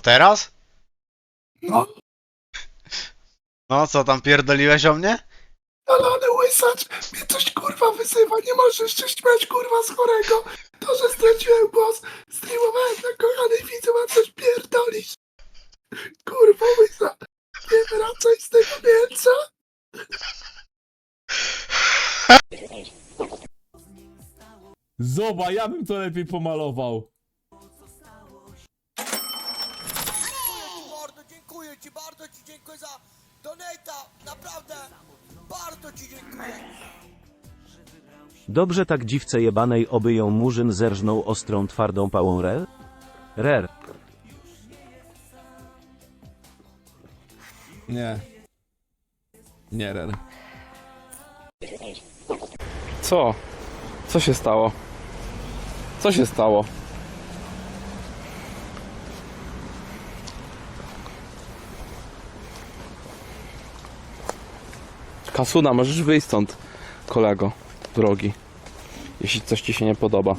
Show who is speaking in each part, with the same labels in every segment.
Speaker 1: A teraz?
Speaker 2: No,
Speaker 1: No, co tam pierdoliłeś o mnie?
Speaker 2: szalony łysacz mnie coś kurwa wyzywa, nie możesz się śmiać kurwa z chorego. To, że straciłem głos, streamowałem na kochanej widzu, a coś pierdolisz. Kurwa łysa, nie wracaj z tego miejsca.
Speaker 3: Zoba, ja bym to lepiej pomalował.
Speaker 4: Ci, bardzo ci dziękuję za donata, naprawdę, bardzo ci dziękuję.
Speaker 5: Dobrze tak dziwce jebanej oby ją murzyn zerżnął ostrą twardą pałą rel? Rer.
Speaker 3: Nie. Nie, Ren.
Speaker 6: Co? Co się stało? Co się stało? Kasuna, możesz wyjść stąd, kolego, drogi. Jeśli coś ci się nie podoba.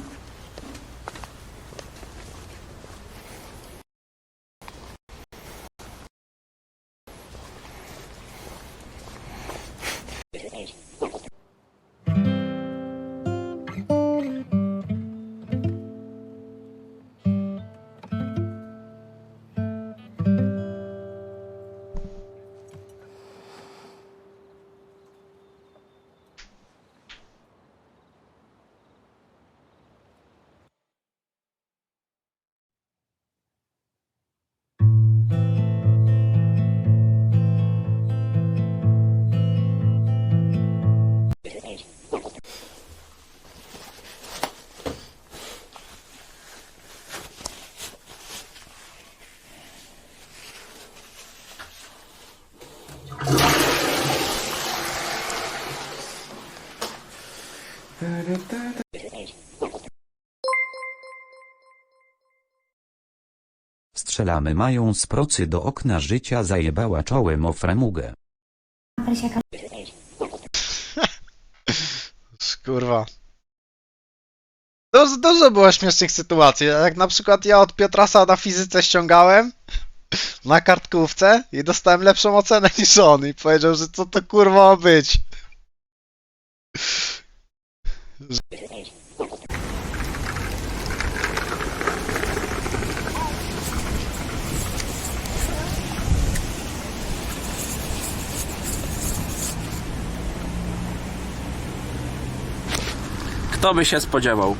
Speaker 7: Strzelamy mają z procy do okna życia zajebała czołem o framugę.
Speaker 1: Kurwa. Dużo, dużo było śmiesznych sytuacji. Jak na przykład ja od Piotrasa na fizyce ściągałem na kartkówce i dostałem lepszą ocenę niż on i powiedział, że co to kurwa ma być.
Speaker 6: Kto by się spodziewał?